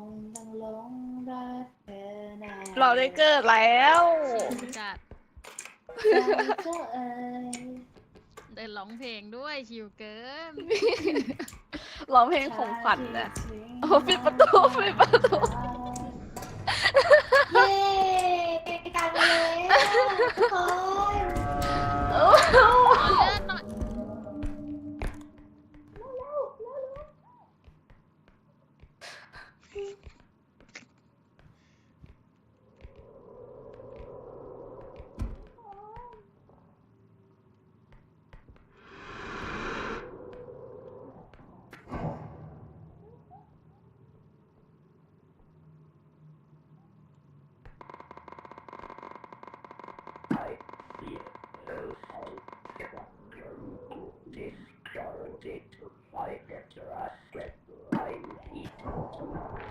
งต้องหลงรักเธอแน่เราได้เกิดแล้วจัดใจเธอเอ่ยได้ร้องเพลงด้วยชิวเกิน ร้องเพลงของขวัญนะโอ้ปิดประตูปิดประตูเย้กลางเลยทุกคน Discarded by the trust and by people.